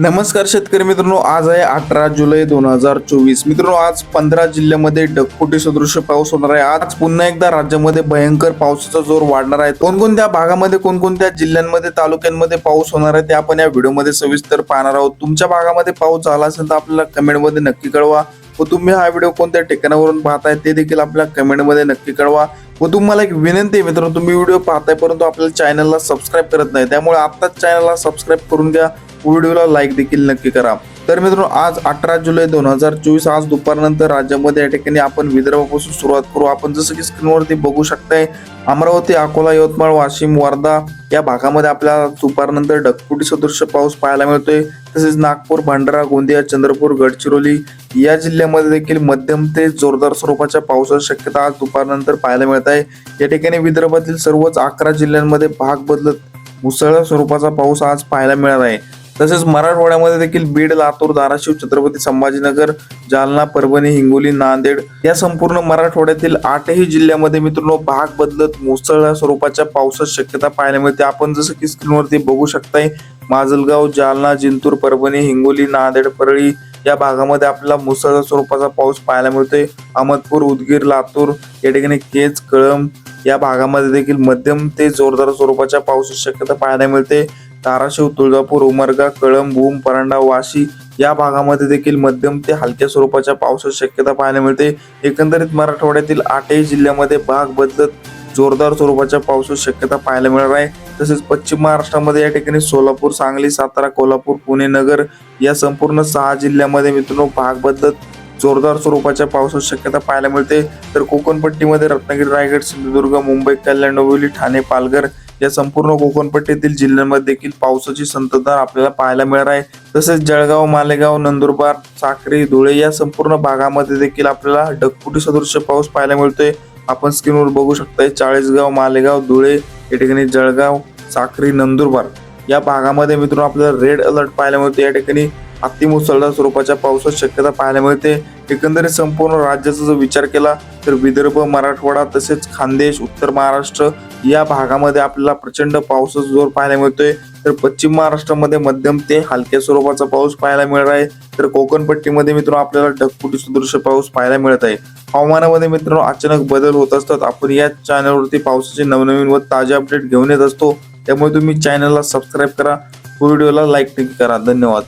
नमस्कार शेतकरी मित्रांनो आज आहे अठरा जुलै दोन हजार चोवीस. मित्रांनो आज पंधरा जिल्ह्यामध्ये ढगफुटी सदृश्य पाऊस होणार आहे. आज पुन्हा एकदा राज्यामध्ये भयंकर पावसाचा जोर वाढणार आहे. कोणकोणत्या भागामध्ये कोणकोणत्या जिल्ह्यांमध्ये तालुक्यांमध्ये पाऊस होणार आहे ते आपण या व्हिडिओमध्ये सविस्तर पाहणार आहोत. तुमच्या भागामध्ये पाऊस झाला असेल तर आपल्याला कमेंटमध्ये नक्की कळवा व तुम्ही हा व्हिडिओ कोणत्या ठिकाणावरून पाहताय ते देखील आपल्या कमेंटमध्ये नक्की कळवा व तुम्हाला एक विनंती आहे मित्रांनो तुम्ही व्हिडिओ पाहताय परंतु आपल्या चॅनलला सबस्क्राईब करत नाही. त्यामुळे आत्ताच चॅनलला सबस्क्राईब करून घ्या. व्हिडिओला लाईक देखील नक्की करा. तर मित्रांनो आज अठरा जुलै दोन हजार चोवीस आज दुपारनंतर राज्यामध्ये या ठिकाणी आपण विदर्भापासून सुरुवात करू. आपण जसं की स्क्रीनवरती बघू शकताय अमरावती अकोला यवतमाळ वाशिम वर्धा या भागामध्ये आपल्याला दुपारनंतर ढगफुटी सदृश्य पाऊस पाहायला मिळतोय. तसेच नागपूर भंडारा गोंदिया चंद्रपूर गडचिरोली या जिल्ह्यामध्ये देखील मध्यम ते जोरदार स्वरूपाच्या पावसाची शक्यता आज दुपारनंतर पाहायला मिळत आहे या ठिकाणी विदर्भातील सर्वच अकरा जिल्ह्यांमध्ये भाग बदलत मुसळधार स्वरूपाचा पाऊस आज पाहायला मिळणार आहे. तसेच मराठवाड्यामध्ये देखील बीड लातूर धाराशिव छत्रपती संभाजीनगर जालना परभणी हिंगोली नांदेड या संपूर्ण मराठवाड्यातील आठही जिल्ह्यामध्ये मित्रांनो भाग बदलत मुसळधार स्वरूपाच्या पावसाची शक्यता पाहायला मिळते. आपण जसं की स्क्रीनवरती बघू शकताय माजलगाव जालना जिंतूर परभणी हिंगोली नांदेड परळी या भागामध्ये आपल्याला मुसळधार स्वरूपाचा पाऊस पाहायला मिळतोय. अहमदपूर उदगीर लातूर या ठिकाणी केज कळंब या भागामध्ये देखील मध्यम ते जोरदार स्वरूपाच्या पावसाची शक्यता पाहायला मिळते. धाराशिव तुळजापूर उमरगा कळंब भूम परांडा वाशी या भागामध्ये देखील मध्यम ते हलक्या स्वरूपाच्या पावसाची शक्यता पाहायला मिळते. एकंदरीत मराठवाड्यातील आठही जिल्ह्यामध्ये भाग बदलत जोरदार स्वरूपाच्या पावसाची शक्यता पाहायला मिळणार आहे. तसेच पश्चिम महाराष्ट्रामध्ये या ठिकाणी सोलापूर सांगली सातारा कोल्हापूर पुणे नगर या संपूर्ण सहा जिल्ह्यामध्ये मित्रांनो भाग बदलत जोरदार स्वरूपाच्या पावसाची शक्यता पाहायला मिळते. तर कोकणपट्टीमध्ये रत्नागिरी रायगड सिंधुदुर्ग मुंबई कल्याण डोंबिवली ठाणे पालघर या संपूर्ण कोकणपट्टीतील जिल्ह्यांमध्ये देखील पावसाची संततधार आपल्याला पाहायला मिळणार आहे. तसेच जळगाव मालेगाव नंदुरबार साक्री धुळे या संपूर्ण भागामध्ये देखील आपल्याला ढगफुटी सदृश्य पाऊस पाहायला मिळतोय. आपण स्क्रीनवर बघू शकताय चाळीसगाव मालेगाव धुळे या ठिकाणी जळगाव साक्री नंदुरबार या भागामध्ये मित्रांनो आपल्याला रेड अलर्ट पाहायला मिळतो या ठिकाणी अतिमुसळधार स्वरूपाच्या पावसाची शक्यता पाहायला मिळते एकंदरीत संपूर्ण राज्याचा जर विचार केला तर विदर्भ मराठवाडा तसेच खानदेश उत्तर महाराष्ट्र या भागामध्ये आपल्याला प्रचंड पावसाचा जोर पाहायला मिळतोय. तर पश्चिम महाराष्ट्रामध्ये मध्यम ते हलक्या स्वरूपाचा पाऊस पाहायला मिळत आहे. तर कोकणपट्टीमध्ये मित्रांनो आपल्याला ढगफुटी सदृश पाऊस पाहायला मिळत आहे. हवामानामध्ये मित्रांनो अचानक बदल होत असतात. आपण या चॅनलवरती पावसाचे नवनवीन व ताजे अपडेट घेऊन येत असतो. त्यामुळे तुम्ही चॅनलला सबस्क्राईब करा. व्हिडिओला लाईक नक्की करा. धन्यवाद.